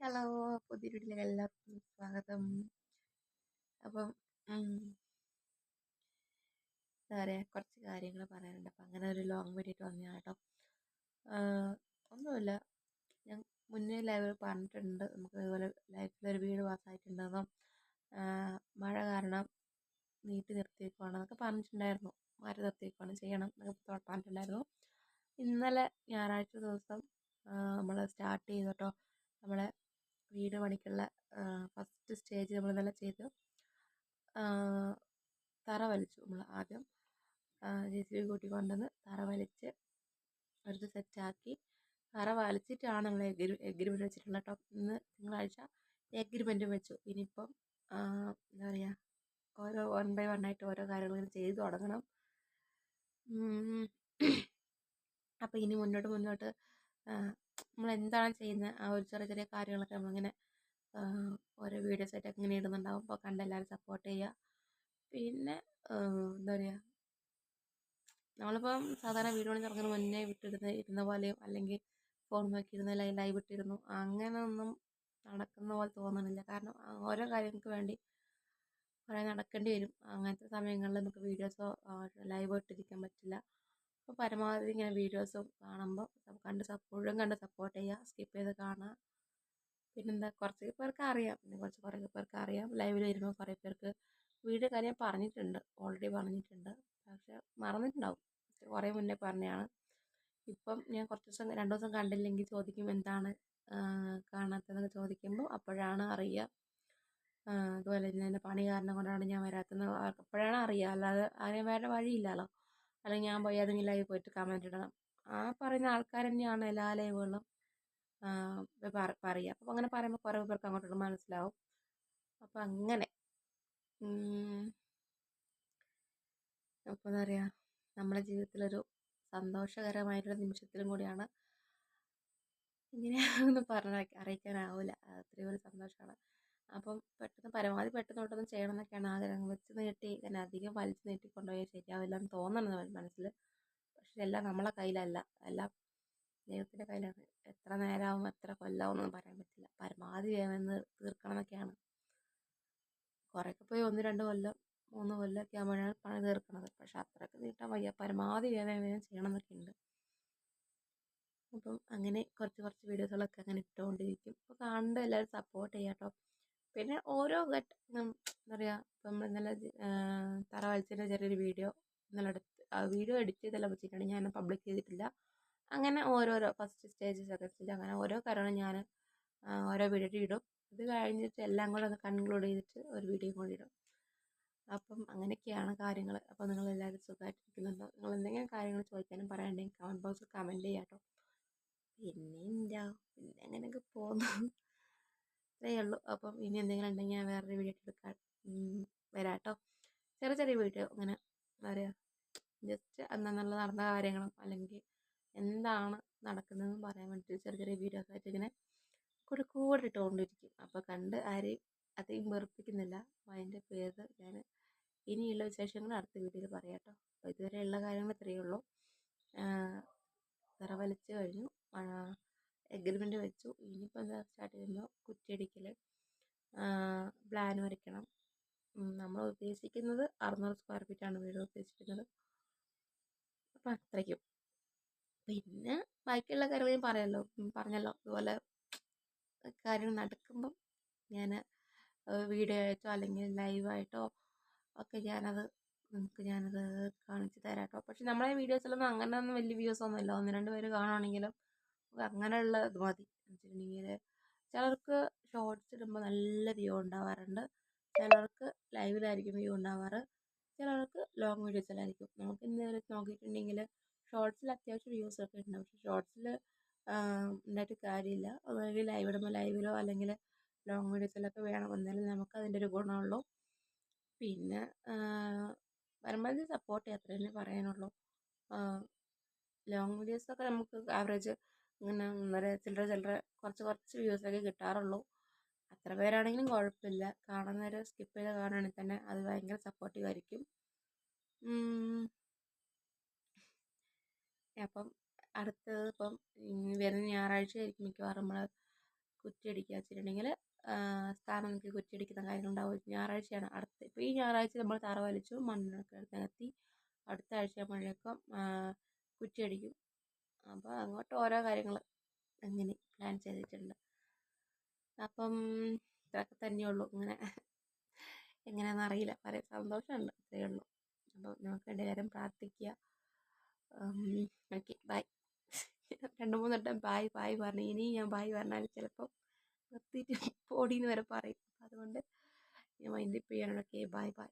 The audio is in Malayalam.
ഹലോ പുതിയ വീട്ടിലേക്ക് എല്ലാവർക്കും സ്വാഗതം. അപ്പം എന്താ കുറച്ച് കാര്യങ്ങൾ പറയാനുണ്ട്. അപ്പം അങ്ങനെ ഒരു ലോങ് വീഡിയോ വന്നതാണ് കേട്ടോ. ഒന്നുമില്ല. ഞാൻ മുന്നേ ലൈവിൽ പറഞ്ഞിട്ടുണ്ട്. നമുക്ക് ഇതുപോലെ ഒരു വീട് പാസ്സായിട്ടുണ്ടെന്നും മഴ കാരണം നീട്ടി നിർത്തിയേക്കുവാണെന്നൊക്കെ പറഞ്ഞിട്ടുണ്ടായിരുന്നു. മാറ്റി നിർത്തിയേക്കുവാണ്? ചെയ്യണം എന്നൊക്കെ പറഞ്ഞിട്ടുണ്ടായിരുന്നു. ഇന്നലെ ഞായറാഴ്ച ദിവസം നമ്മൾ സ്റ്റാർട്ട് ചെയ്തു കേട്ടോ. നമ്മളെ വീട് പണിക്കുള്ള ഫസ്റ്റ് സ്റ്റേജ് നമ്മൾ ഇന്നലെ ചെയ്തു. തറ വലിച്ചു നമ്മൾ ആദ്യം. ജെ സി ബി കൂട്ടി കൊണ്ടുവന്ന് തറ വലിച്ച് എടുത്ത് സെറ്റാക്കി. തറ വലിച്ചിട്ടാണ് നമ്മൾ എഗ്രി എഗ്രിമെന്റ് വെച്ചിട്ടുള്ളത് കേട്ടോ. ഇന്ന് തിങ്കളാഴ്ച എഗ്രിമെന്റും വെച്ചു. ഇനിയിപ്പം എന്താ പറയുക ഓരോ വൺ ബൈ വൺ ആയിട്ട് ഓരോ കാര്യങ്ങളും ചെയ്തു തുടങ്ങണം. അപ്പോൾ ഇനി മുന്നോട്ട് മുന്നോട്ട് നമ്മൾ എന്താണ് ചെയ്യുന്നത്? ആ ഒരു ചെറിയ ചെറിയ കാര്യങ്ങളൊക്കെ നമ്മളിങ്ങനെ ഓരോ വീഡിയോസ് ആയിട്ടൊക്കെ ഇങ്ങനെ ഇടുന്നുണ്ടാവും. അപ്പോൾ കണ്ട് എല്ലാവരും സപ്പോർട്ട് ചെയ്യുക. പിന്നെ എന്താ പറയുക നമ്മളിപ്പം സാധാരണ വീഡിയോ പണി തുടങ്ങുന്നതിന് മുന്നേ വിട്ടിരുന്ന ഇരുന്ന പോലെയും അല്ലെങ്കിൽ ഫോൺ നോക്കിയിരുന്ന ലൈവ് ഇട്ടിരുന്നു. അങ്ങനെയൊന്നും നടക്കുന്ന പോലെ തോന്നണില്ല. കാരണം ഓരോ കാര്യങ്ങൾക്ക് വേണ്ടി കുറേ നടക്കേണ്ടി വരും. അങ്ങനത്തെ സമയങ്ങളിൽ നമുക്ക് വീഡിയോസോ ലൈവോ ഇട്ടിരിക്കാൻ പറ്റില്ല. അപ്പോൾ പരമാവധി ഇങ്ങനെ വീഡിയോസ് കാണുമ്പോൾ കണ്ട് മുഴുവൻ കണ്ട് സപ്പോർട്ട് ചെയ്യുക സ്കിപ്പ് ചെയ്ത് കാണുക പിന്നെന്താ കുറച്ച് പേർക്ക് അറിയാം. പിന്നെ കുറച്ച് കുറേ പേർക്ക് അറിയാം. ലൈവിൽ വരുമ്പോൾ കുറേ പേർക്ക് വീഡിയോ കാര്യം പറഞ്ഞിട്ടുണ്ട്. ഓൾറെഡി പറഞ്ഞിട്ടുണ്ട്. പക്ഷെ മറന്നിട്ടുണ്ടാവും. കുറേ മുന്നേ പറഞ്ഞതാണ്. ഇപ്പം ഞാൻ കുറച്ച് ദിവസം രണ്ട് ദിവസം കണ്ടില്ലെങ്കിൽ ചോദിക്കും എന്താണ് കാണാത്തതെന്ന് ചോദിക്കുമ്പോൾ അപ്പോഴാണ് അറിയുക. അതുപോലെ തന്നെ പണി കാരണം കൊണ്ടാണ് ഞാൻ വരാത്തത് അപ്പോഴാണ് അറിയുക. അല്ലാതെ അറിയാൻ വേറെ വഴിയില്ലല്ലോ. അല്ലെങ്കിൽ ഞാൻ പോയി ഏതെങ്കിലും ലൈവ് പോയിട്ട് കമന്റ് ഇടണം. ആ പറയുന്ന ആൾക്കാർ തന്നെയാണ് എല്ലാ ലൈവുകളിലും പറയുക. അപ്പോൾ അങ്ങനെ പറയുമ്പോൾ കുറേ പേർക്ക് അങ്ങോട്ടും മനസ്സിലാവും. അപ്പോൾ അങ്ങനെ. അപ്പോൾ എന്താ പറയുക നമ്മുടെ ജീവിതത്തിലൊരു സന്തോഷകരമായിട്ടുള്ള നിമിഷത്തിലും കൂടിയാണ് ഇങ്ങനെ പറഞ്ഞ അറിയിക്കാനാവില്ല അത്രയും ഒരു സന്തോഷമാണ്. അപ്പം പെട്ടെന്ന് പരമാവധി പെട്ടെന്ന് പെട്ടെന്ന് ചെയ്യണം എന്നൊക്കെയാണ് ആഗ്രഹം. വെച്ച് നീട്ടി ഇങ്ങനെ അധികം വലിച്ചു നീട്ടി കൊണ്ടുപോയാൽ ശരിയാവില്ല എന്ന് തോന്നണം മനസ്സിൽ പക്ഷെ എല്ലാം നമ്മളെ കയ്യിലല്ല. എല്ലാം ദൈവത്തിന്റെ കയ്യിലാണ്. എത്ര നേരമാവും എത്ര കൊല്ലാവും പറയാൻ പറ്റില്ല. പരമാവധി വേഗം തീർക്കണം എന്നൊക്കെയാണ് കുറേയൊക്കെ പോയി ഒന്ന് രണ്ട് കൊല്ലം മൂന്ന് കൊല്ലമൊക്കെ ആകുമ്പോഴാണ് പണി തീർക്കണത്. പക്ഷെ അത്രയൊക്കെ നീട്ടാൻ വയ്യ. പരമാവധി വേഗം വേഗം ചെയ്യണം എന്നൊക്കെ ഉണ്ട് അപ്പം അങ്ങനെ കുറച്ച് കുറച്ച് വീഡിയോസുകളൊക്കെ അങ്ങനെ ഇട്ടുകൊണ്ടിരിക്കും അപ്പോൾ കാണേണ്ട എല്ലാവരും സപ്പോർട്ട് ചെയ്യാം കേട്ടോ പിന്നെ ഓരോ ഘട്ടം എന്താ പറയുക ഇപ്പം നമ്മൾ ഇന്നലെ തറ വലിച്ചതിന്റെ ചെറിയൊരു വീഡിയോ ഇന്നലെ എടുത്ത് ആ വീഡിയോ എഡിറ്റ് ചെയ്തെല്ലാം വെച്ചിട്ടാണ് ഞാൻ പബ്ലിക് ചെയ്തിട്ടില്ല. അങ്ങനെ ഓരോരോ ഫസ്റ്റ് സ്റ്റേജ് സെക്കൻഡ് സ്റ്റേജ് അങ്ങനെ ഓരോ കാര്യങ്ങളും ഞാൻ ഓരോ വീഡിയോ ഇടും. ഇത് കഴിഞ്ഞിട്ട് എല്ലാം കൂടെ ഒന്ന് കൺക്ലൂഡ് ചെയ്തിട്ട് ഒരു വീഡിയോ കൂടി ഇടും. അപ്പം അങ്ങനെയൊക്കെയാണ് കാര്യങ്ങൾ. അപ്പോൾ നിങ്ങൾ എല്ലാവരും സുഖമായിട്ടിരിക്കുന്നുണ്ടോ? നിങ്ങൾ എന്തെങ്കിലും കാര്യങ്ങൾ ചോദിക്കാനും പറയാനുണ്ടെങ്കിൽ കമന്റ് ബോക്സിൽ കമന്റ് ചെയ്യാം കേട്ടോ പിന്നെ എന്താ പിന്നെ അങ്ങനെയൊക്കെ പോകുന്നു. ഇത്രയേ ഉള്ളൂ. അപ്പം ഇനി എന്തെങ്കിലും ഉണ്ടെങ്കിൽ ഞാൻ വേറൊരു വീഡിയോ എടുക്കാൻ വരാട്ടോ. ചെറിയ ചെറിയ വീഡിയോ അങ്ങനെ എന്താ പറയുക ജസ്റ്റ് അന്നന്നുള്ള നടന്ന കാര്യങ്ങളും അല്ലെങ്കിൽ എന്താണ് നടക്കുന്നതെന്ന് പറയാൻ വേണ്ടിയിട്ട് ചെറിയ ചെറിയ വീഡിയോസ് ആയിട്ട് ഇങ്ങനെ കൂടെ കൂടെ ഇട്ടുകൊണ്ടിരിക്കും. അപ്പോൾ കണ്ട് ആരെയും അധികം വെറുപ്പിക്കുന്നില്ല. അതിന്റെ പേര് ഞാൻ ഇനിയുള്ള വിശേഷങ്ങൾ അടുത്ത വീഡിയോയിൽ പറയാം കേട്ടോ അപ്പോൾ ഇതുവരെയുള്ള കാര്യങ്ങൾ ഇത്രയേ ഉള്ളൂ. തറ വലിച്ച് കഴിഞ്ഞു. എഗ്രിമെന്റ് വെച്ചു. ഇനിയിപ്പോൾ എന്താ സ്റ്റാർട്ട് ചെയ്യുമ്പോൾ കുറ്റിയടിക്കൽ. പ്ലാൻ വരയ്ക്കണം. നമ്മൾ ഉദ്ദേശിക്കുന്നത് അറുന്നൂറ് സ്ക്വയർ ഫീറ്റാണ് വീട് ഉദ്ദേശിക്കുന്നത്. അപ്പം അത്രയ്ക്കും. പിന്നെ ബാക്കിയുള്ള കാര്യങ്ങൾ ഞാൻ പറഞ്ഞല്ലോ. അതുപോലെ കാര്യങ്ങൾ നടക്കുമ്പം ഞാൻ വീഡിയോ ആയിട്ടോ അല്ലെങ്കിൽ ലൈവായിട്ടോ ഒക്കെ ഞാനത് നിങ്ങൾക്ക് ഞാനത് കാണിച്ചു തരാം കേട്ടോ പക്ഷെ നമ്മളെ വീഡിയോസിലൊന്നും അങ്ങനെ ഒന്നും വലിയ വ്യൂസ് ഒന്നുമില്ല. ഒന്ന് രണ്ട് പേര് കാണുകയാണെങ്കിലും അങ്ങനെയുള്ള ഇത് മതി. വെച്ചിട്ടുണ്ടെങ്കിൽ ചിലർക്ക് ഷോർട്സ് ഇടുമ്പോൾ നല്ല വ്യൂ ഉണ്ടാവാറുണ്ട്. ചിലർക്ക് ലൈവിലായിരിക്കും വ്യൂ ഉണ്ടാവാറ്. ചിലർക്ക് ലോങ് വീഡിയോസിലായിരിക്കും നമുക്ക് ഇന്നേവരെ നോക്കിയിട്ടുണ്ടെങ്കിൽ ഷോർട്സിൽ അത്യാവശ്യം വ്യൂസ് ഒക്കെ ഉണ്ടാവും പക്ഷെ ഷോർട്സിൽ ഉണ്ടായിട്ട് കാര്യമില്ല. ഒന്നുകിൽ ലൈവ് ഇടുമ്പോൾ ലൈവിലോ അല്ലെങ്കിൽ ലോങ് വീഡിയോസിലൊക്കെ വേണം. എന്നാലും നമുക്ക് അതിന്റെ ഒരു ഗുണമുള്ളൂ. പിന്നെ പരമാവധി സപ്പോർട്ട് ചെയ്യാത്ര തന്നെ പറയാനുള്ളൂ. ലോങ് വീഡിയോസൊക്കെ നമുക്ക് ആവറേജ് ഇങ്ങനെ ഒന്നരെ ചില്ലറ ചില്ലറ കുറച്ച് കുറച്ച് വ്യൂസൊക്കെ കിട്ടാറുള്ളൂ. അത്ര പേരാണെങ്കിലും കുഴപ്പമില്ല. കാണുന്നവർ സ്കിപ്പ് ചെയ്ത് കാണുകയാണെങ്കിൽ തന്നെ അത് ഭയങ്കര സപ്പോർട്ടീവ് ആയിരിക്കും. അപ്പം അടുത്തത് ഇപ്പം വരുന്ന ഞായറാഴ്ച ആയിരിക്കും മിക്കവാറും നമ്മൾ കുറ്റിയടിക്കുക വെച്ചിട്ടുണ്ടെങ്കിൽ സ്ഥാനം നോക്കി കുറ്റിയടിക്കുന്ന കാര്യങ്ങളുണ്ടാവും ഞായറാഴ്ചയാണ്. അടുത്ത ഇപ്പം ഈ ഞായറാഴ്ച നമ്മൾ തറ വലിച്ചു മണ്ണൊക്കെ നികത്തി അടുത്ത ആഴ്ച ആകുമ്പോഴേക്കും കുറ്റിയടിക്കും. അപ്പോൾ അങ്ങോട്ട് ഓരോ കാര്യങ്ങൾ അങ്ങനെ പ്ലാൻ ചെയ്തിട്ടുണ്ട്. അപ്പം ഇതൊക്കെ തന്നെയുള്ളൂ ഇങ്ങനെ എങ്ങനെയാണെന്ന് അറിയില്ല. പറയാൻ സന്തോഷമുണ്ട്. അത്രയേ ഉള്ളൂ. അപ്പോൾ നമുക്ക് വേണ്ടി എല്ലാവരും പ്രാർത്ഥിക്കുക ഓക്കെ ബൈ രണ്ട് മൂന്ന് വട്ടം ബായ് ബായ് പറഞ്ഞു. ഇനി ഞാൻ ബായ് പറഞ്ഞാൽ ചിലപ്പോൾ നിർത്തിയിട്ട് പോടീന്ന് വരെ പറയും. അതുകൊണ്ട് ഞാൻ മൈൻഡ് ചെയ്യാനുള്ള ഓക്കെ ബായ് ബൈ